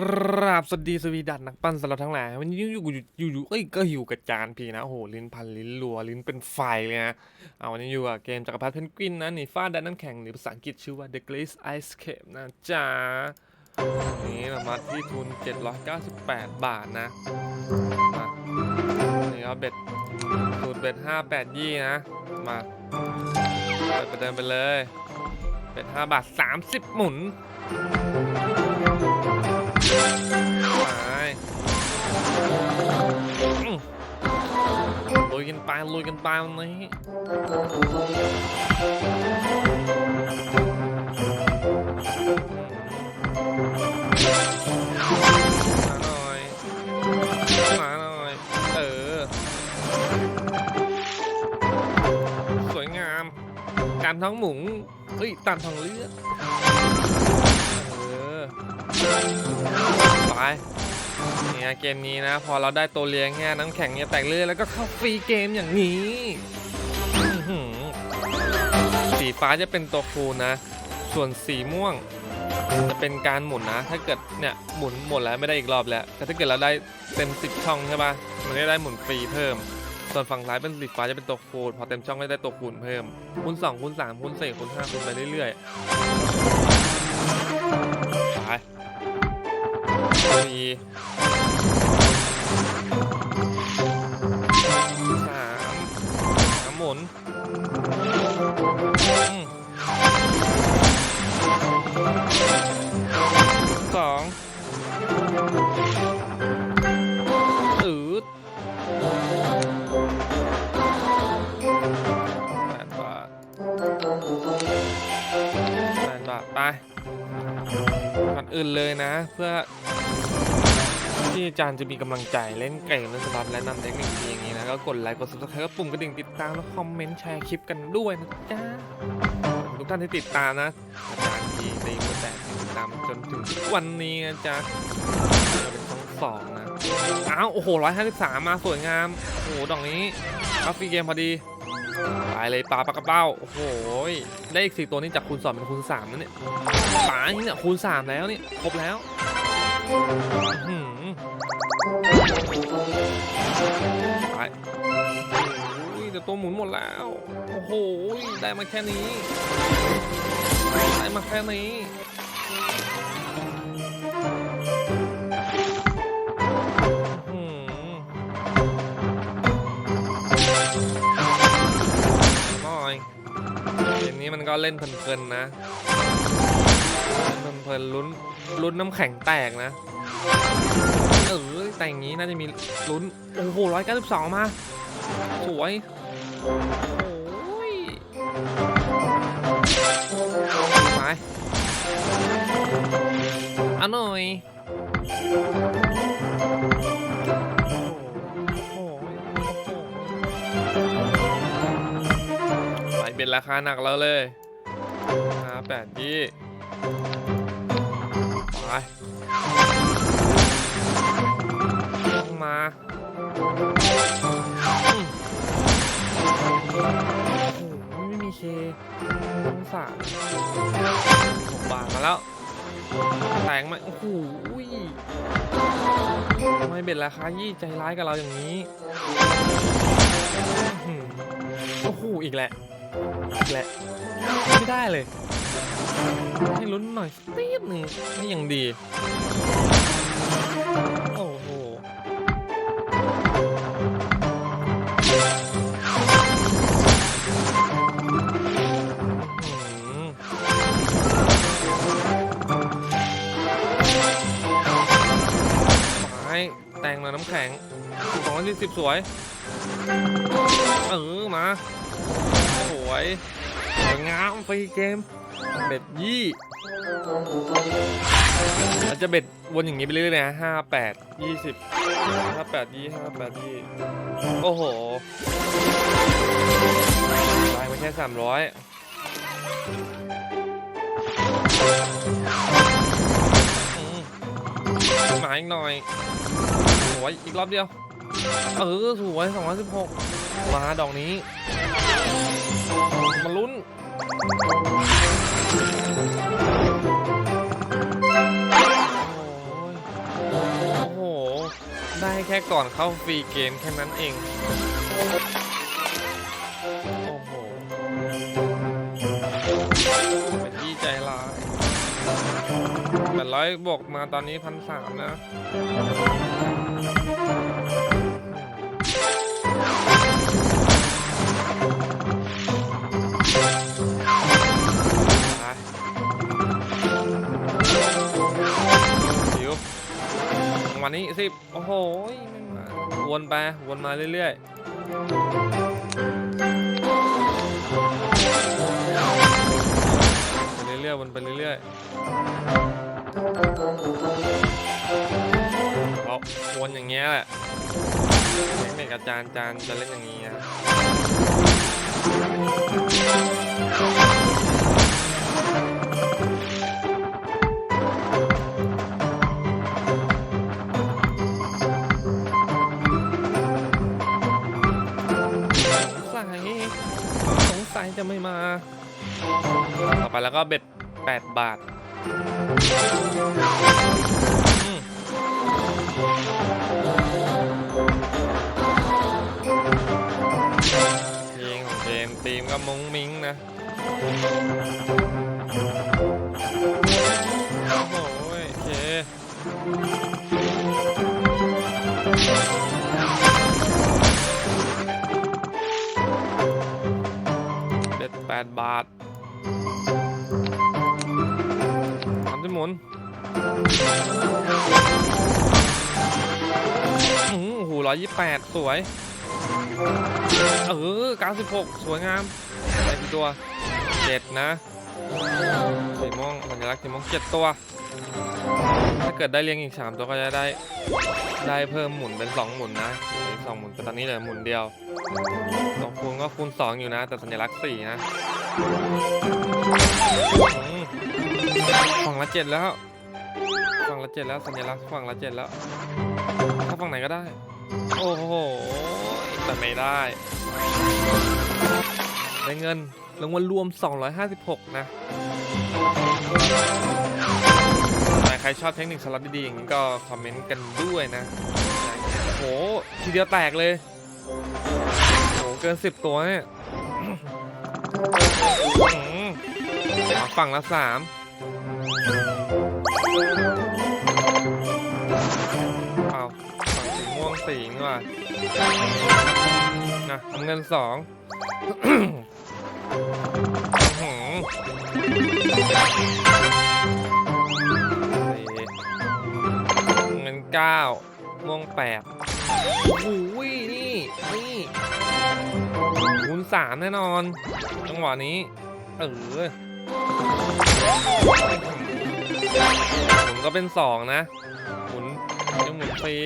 ครับสวัสดีสวีดัตนักปั้นสำหรับทั้งหลายวันนี้อยู่อยู่อยู่ยเอ้ยก็อยู่กับจานพีนะโอ้โหลิ้นพันลิ้นรัวลิ้นเป็นไฟเลยนะเอาวันนี้อยู่กับเกมจักรพรรดิเพนกวินนะหนีฟ้าแดนน้ำแข็งหรือภาษาอังกฤษชื่อว่า The Glaze Ice Cape นะจ๊ะนี่เรามาที่ทุน 798 บาทนะมานี่ครับเบ็ดสูตรเบ็ด58 ยี่นะ มาเปิดประเดิมไปเลยเบ็ด5บาท 30 หมุน ยกันไปลุยกันไปวันนี้มาหน่อยมาหน่อย เออ สวยงามการท้องหมุงเฮ้ย ตามท้องเลือด เออ ไป เนี่ยเกมนี้นะ พอเราได้ตัวเลี้ยงเนี่ยน้ำแข็งเนี่ยแตกเลือดแล้วก็เข้าฟรีเกมอย่างนี้สีฟ้าจะเป็นตัวคูนะ ส่วนสีม่วง จะเป็นการหมุนนะ ถ้าเกิดเนี่ยหมุนหมดแล้วไม่ได้อีกรอบแล้ว แต่ถ้าเกิดเราได้เต็ม10ช่องใช่ปะมันก็ได้หมุนฟรีเพิ่ม ส่วนฝั่งซ้ายเป็นสีฟ้าจะเป็นตัวคูณพอเต็มช่องก็ได้ตัวคูณเพิ่มคูณ2คูณ3คูณ4คูณ5คูณไปเรื่อยๆไป สี่สามสามหมุนสองอืดแปดบาทแปดบาทไปก่อนอื่นเลยนะ เพื่อ ที่อาจารย์จะมีกำลังใจเล่นเกมเล่นสล็อตและนำเทคนิคดีอย่างนี้นะก็กดไลค์กด subscribe ก็ปุ่มกระดิ่งติดตามแล้วคอมเมนต์แชร์คลิปกันด้วยนะจ๊ะทุกท่านที่ติดตามนะอาจารย์ทีตีมือแตกติดตามจนถึงวันนี้นะจ๊ะเป็นช่องสองนะอ้าวโอ้โหร้อยห้าสิบสามมาสวยงามโอ้โหดอกนี้รับฟรีเกมพอดีไปเลยปลาปลากระเป้าโอ้โหได้อีกสี่ตัวนี้จากคูณสองเป็นคูณสามแล้วเนี่ยปลานี่เนี่ยคูณสามแล้วเนี่ยครบแล้ว ไปโอ้ยแต่ตัวหมุนหมดแล้ว โอ้โห ได้มาแค่นี้ ได้มาแค่นี้อื้อหือหน่อยเกมนี้มันก็เล่นเพลินๆนะเล่นเพลินๆลุ้น ลุ้นน้ำแข็งแตกนะ เออแต่อย่างนี้น่าจะมีลุ้น โอ้โหร้อยเก้าสิบสองมา สวยโอ้ยไปเอาหน่อยโอ้โหไปเป็นราคาหนักแล้วเลยห้าแปดยี่ ไปต้องมาโหไม่มีเคต้องสามหกบาทมาแล้วแตงไหมโอ้โหทำไมเบ็ดราคายี่ใจร้ายกับเราอย่างนี้ โอ้โห อีกแหละ อีกแหละ ไม่ได้เลย ให้ลุ้นหน่อยสักนิดหนึ่งไม่ยังดี โอ้โหไม้แต่งมาน้ำแข็งสองร้อยสี่สิบสวย เออ มา สวย สวยงามฟรีเกม เบ็ดยี่เราจะเบ็ดวนอย่างนี้ไปเรื่อยๆนะห้าแปดยี่สิบห้าแปดยี่ห้าแปดยี่โอ้โหได้มาแค่สามร้อยมาอีกหน่อยสวยอีกรอบเดียว เออสวยสองร้อยสิบหกมาดอกนี้ มาลุ้น โอ้ยได้แค่ก่อนเข้าฟรีเกมแค่นั้นเอง โอ้โห เป็นที่ใจร้ายแปดร้อยบวกมาตอนนี้พันสามนะ วันนี้สิบโอ้โหไม่มาวนไปวนมาเรื่อยๆไปเรื่อยๆวนไปเรื่อยๆเอาวนอย่างเงี้ยแหละเทคนิคอาจารย์จารย์จะเล่นอย่างนี้นะ สงสัยจะไม่มา ต่อไปแล้วก็เบ็ด8 บาทเพลงของเพลงธีมก็มุ้งมิ้งนะ โอ้โหโอเค เด็ดแปดบาททำจะหมุนอือหูร้อยยี่แปดสวย เออเก้าสิบหกสวยงามได้กี่ตัวเจ็ดนะสีม่วงสัญลักษณ์สีม่วงเจ็ดตัว ถ้าเกิดได้เรียงอีกสามตัวก็จะได้ ได้เพิ่มหมุนเป็นสองหมุนนะสองหมุนแต่ตอนนี้เหลือหมุนเดียวสองคูณก็คูณสองอยู่นะ แต่สัญลักษณ์สี่นะฝั่งละเจ็ดแล้วฝั่งละเจ็ดแล้วสัญลักษณ์ฝั่งละเจ็ดแล้วถ้าฝั่งไหนก็ได้ โอ้โหแต่ไม่ได้ ได้เงินรางวัลรวม 256 นะ ชอบเทคนิคสล็อตดีๆอย่างนี้ก็คอมเมนต์กันด้วยนะโอ้โหทีเดียวแตกเลยโอ้โหเกิน10ตัวเนี่ยฝั่งละสามเอาฝั่งสีม่วงสีนี่ว่ะนะทำเงินสอง งินเก้าม่วงแปดโอ้ยนี่นี่คูณสามแน่นอน จังหวะนี้ เออหมุนก็เป็นสองนะหมุนยังหมุนฟรี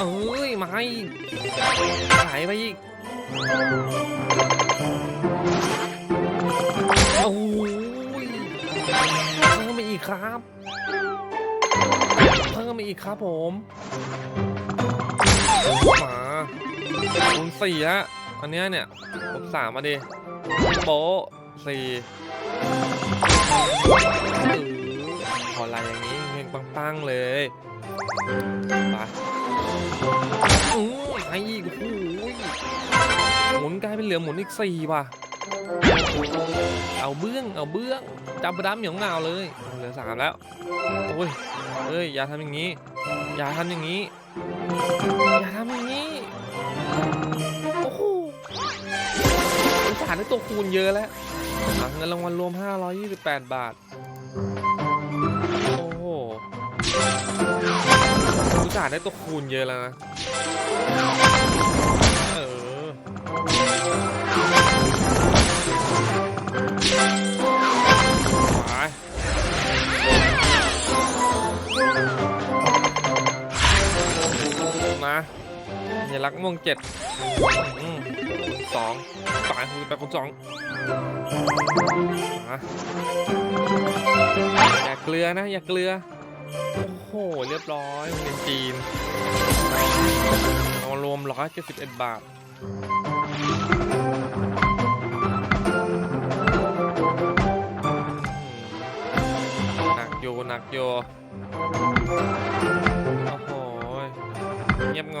เอ้ย มาอีกหายไปอีกโอ้ยเพิ่มมาอีกครับ เพิ่มาอีกครับผมมาคูณสี่ฮะอันเนี้ยเนี่ยลบสามมาดิโป๊ะสี่เออขอลายอย่างนี้เฮงปังๆเลยไปอือไอ้อีกโอ้โหมุนกลายเป็นเหลือหมุนอีกสี่ว่ะเอาเบื้องเอาเบื้องจำประดับเหมียวเงาเลยเหลือสามแล้วโอ้ย เอ้ยอย่าทำอย่างนี้ อย่าทำอย่างนี้ อย่าทำอย่างนี้ โอ้โหอุตส่าห์ได้ตัวคูณเยอะแล้วเงินรางวัลรวม 528 บาท โอ้โหอุตส่าห์ได้ตัวคูณเยอะแล้วนะ มาสัญลักษณ์ม่วงเจ็ดอืมสองตายคุณไปคนสองอย่าเกลือนะ อย่าเกลือ โอ้โห เรียบร้อยเรียนจีนเอารวม171บเอ็ดบาทหนักอยู่หนักอยู่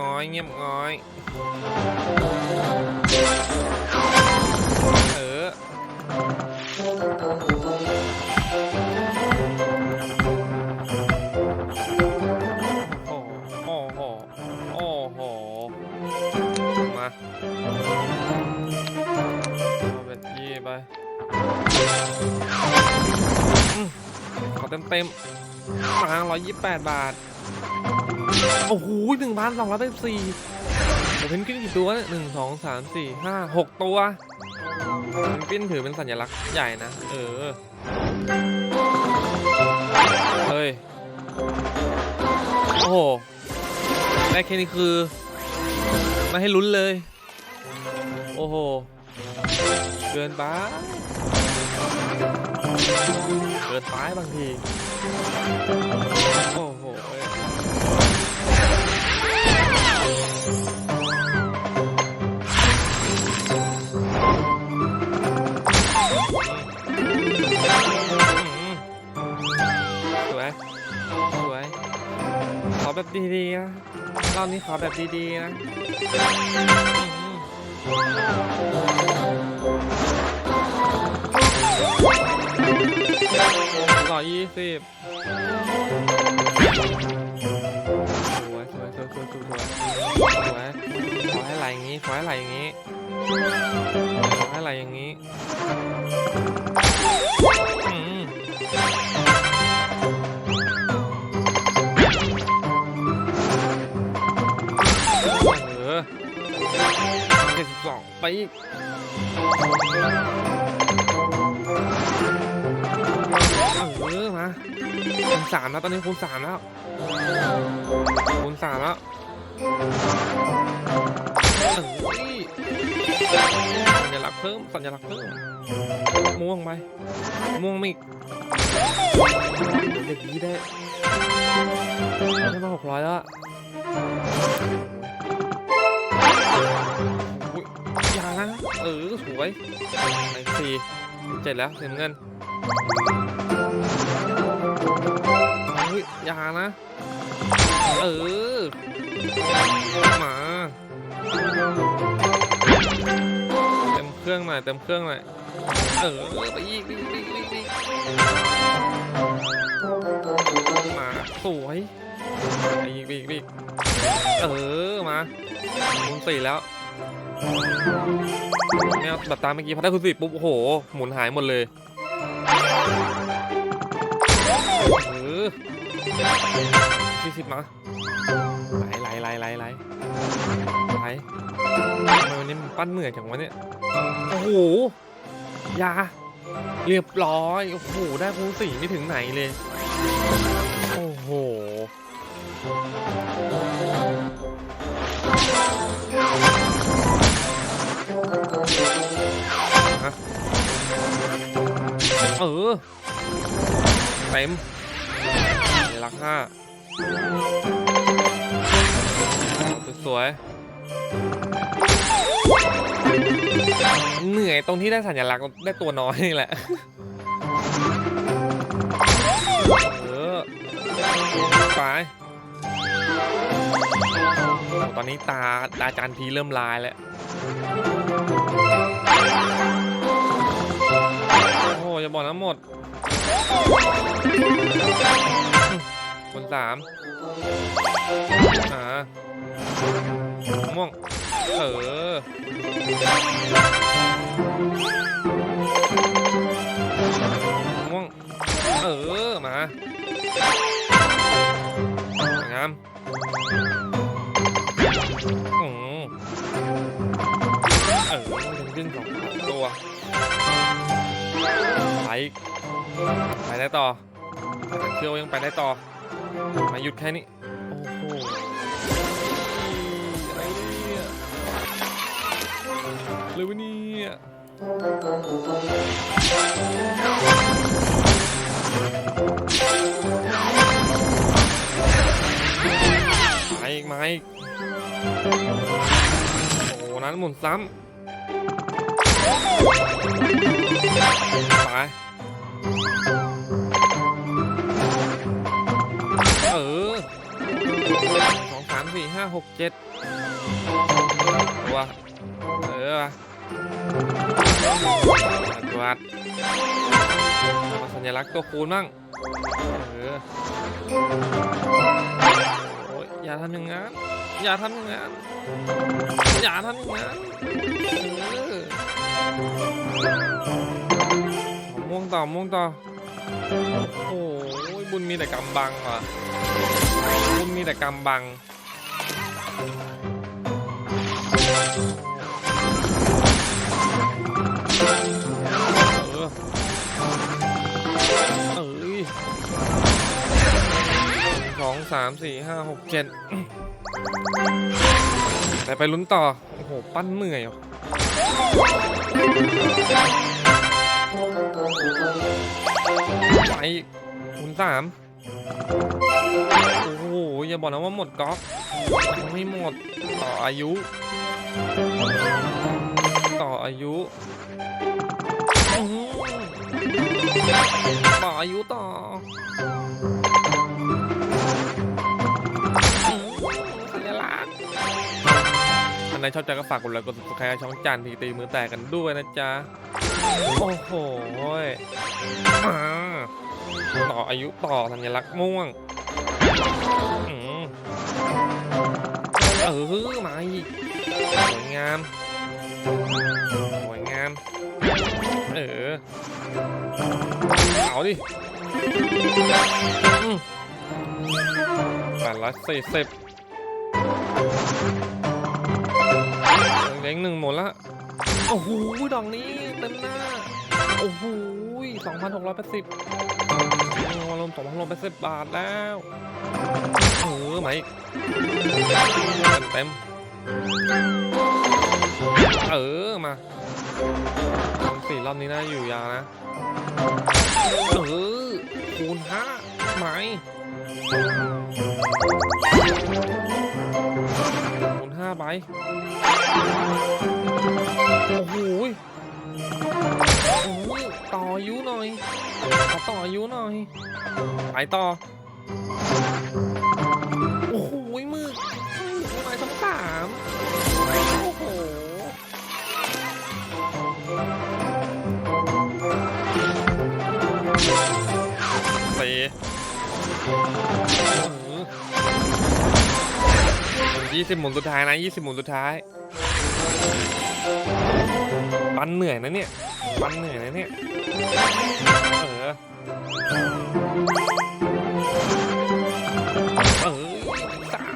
ง้อยเงียบง้อย เออ โอ้โห โอ้โห มาเอาเป็นยี่ไปขอเต็มเต็ม ๆมาร้อยยี่สิบแปดบาท โอ้โหหนึ่งพันสองร้อยเป็นสี่โอ้เพนกวินกี่ตัวเนี่ยหนึ่งสองสามสี่ห้าหกตัวเพนกวินถือเป็นสัญลักษณ์ใหญ่นะ เออ เฮ้ย โอ้โหได้แค่นี้คือไม่ให้ลุ้นเลย โอ้โห เกินไป เกินไปบางที โอ้โหสวย สวย ขอแบบดีๆนะรอบนี้ขอแบบดีๆนะ ต่อยี่สิบสวยสวยสวยสวยสวยสวยขอให้ไหลอย่างนี้ขอให้ไหลอย่างนี้ขอให้ไหลอย่างนี้เออเจ็ดสิบสองไป คูณสามแล้วตอนนี้คูณสามแล้วคูณสามแล้วสัญลักษณ์เพิ่มสัญลักษณ์เพิ่มม่วงไปม่วงมาอีกเด็กนี้ได้ได้มาหกร้อยแล้วอย่านะเออสวยสี่เจ็ดแล้วเสียเงิน เฮ้ยอย่านะ เออ มาเต็มเครื่องหน่อยเต็มเครื่องหน่อยเออไปอีกไปอีกไปอีกไปอีกไปอีกมาสวยไปอีกไปอีกไปอีกเออมาคูณสี่แล้วเนี่ยแบบตามเมื่อกี้พอได้คุณสี่ปุ๊บโอ้โหหมุนหายหมดเลย สี่สิบมาไหลไหลไหลไหลไหลไหลทำไมวันนี้มันปั้นเหนื่อยจังวะเนี่ยโอ้โหยาเรียบร้อยโอ้โหได้คูณสี่ไม่ถึงไหนเลย โอ้โหเออเต็ม สัญลักษณ์ห้าสวยๆเหนื่อยตรงที่ได้สัญลักษณ์ได้ตัวน้อยนี่แหละเออไปตอนนี้ตาตาจานพีเริ่มลายแล้ว โอ้อย่าบอกนะหมด คนสามอ่าม่วง เออ ม่วง เออ มาสวยงามอืมเออเป็นขึ้นของตัวไป ไปได้ต่อเที่ยวยังไปได้ต่อ มาหยุดแค่นี้ โอ้โหอะไรเนี่ยเลยวะเนี่ยมาอีกมาอีกโอ้นั้นหมุนซ้ำไป เออสองสามสี่ห้าหกเจ็ดตัวเออวะตัวดมาสัญลักษณ์ตัวคูณบ้างเออโอ้ยอย่าทำอย่างนั้นอย่าทำอย่างนั้นอย่าทำอย่างนั้นเออ ม่วงต่อม่วงต่อ โอ้ยบุญมีแต่กำบังอะบุญมีแต่กำบังเออเอ้ยสองสามสี่ห้าหกเจ็ดแต่ไปลุ้นต่อ โอ้โห ปั้นเหนื่อยว่ะ ไปอีกคูณสามโอ้โหอย่าบอกนะว่าหมดก๊อกยังไม่หมดต่ออายุ ต่ออายุอื้อหือต่ออายุต่อ ท่านใดชอบใจก็ฝากกดไลค์กด subscribe ช่องจานทีตีมือแตกกันด้วยนะจ๊ะ โอ้โห่ต่ออายุต่อสัญลักษณ์ม่วงอืมเออมาอีกสวยงามสวยงาม เออเอาดิแปดร้อยสี่สิบ เล้งหนึ่งหมดละโอ้โหดอกนี้เต็มหน้า โอ้โหสองพันหกร้อยแปดสิบรวมสองพันหกร้อยแปดสิบบาทแล้วเออไหมเต็ม เออ มาสี่รอบนี้น่าอยู่ยาวนะ เออ คูณห้าไหม คูณห้าไป โอ้โหโอ้โหต่ออายุหน่อยขอต่ออายุหน่อย ไปต่อ ยี่สิบหมุนสุดท้ายนะยี่สิบหมุนสุดท้ายปันเหนื่อยนะเนี่ยปันเหนื่อยนะเนี่ยเออเออสาม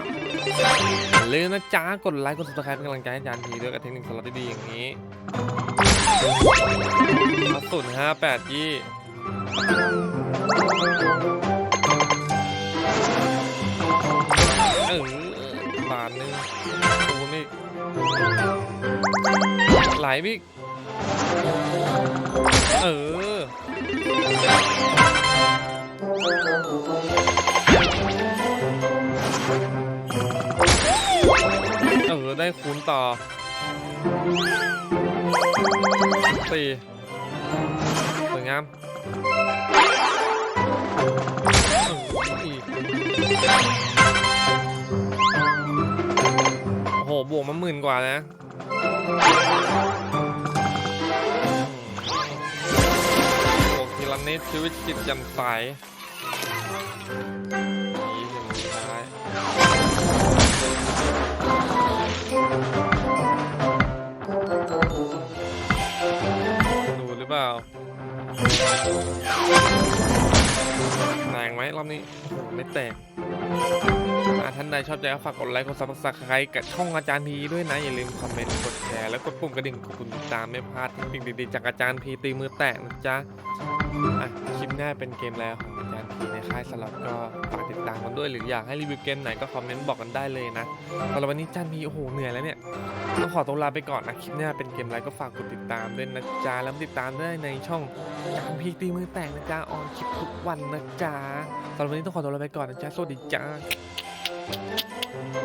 อย่าลืมนะจ๊ะกดไลค์กด subscribe เป็นกำลังใจให้อาจารย์ทีด้วยกับเทคนิคสลัดดีๆอย่างนี้ศูนย์ห้าแปดยี่ นึงตูนอีกไหลายบิ๊กเออเออได้คูณต่อสี่สวยงามเออ บวกมาหมื่นกว่านะบวกทีละนิดชีวิตจิตแจำใสนี่ถึงสุดท้ายดูหรือเปล่าแตกไหมรอบนี้ ไม่แตก ท่านใดชอบใจก็ฝากกดไลค์กดซับสไครต์กับช่องอาจารย์พีด้วยนะ อย่าลืมคอมเมนต์กดแชร์แล้วกดปุ่มกระดิ่งขอบคุณติดตามไม่พลาดเทคนิคดีๆจากอาจารย์พีตีมือแตกนะจ๊ะอะคลิปหน้าเป็นเกมแล้วของอาจารย์พีในค่ายสล็อตก็ฝากติดตามกันด้วยหรืออยากให้รีวิวเกมไหนก็คอมเมนต์บอกกันได้เลยนะสำหรับวันนี้อาจารย์พีโอ้โหเหนื่อยแล้วเนี่ยต้องขอตัวลาไปก่อนนะคลิปหน้าเป็นเกมอะไรก็ฝากกดติดตามด้วยนะจ๊ะแล้วติดตามได้ในช่องอาจารย์พีตีมือแตกนะจ๊ะออนคลิปทุกวันนะจ๊ะสำหรับวันนี้ต้องขอตัวลาไปก่อนนะจ๊ะสวัสดีจ้า うん。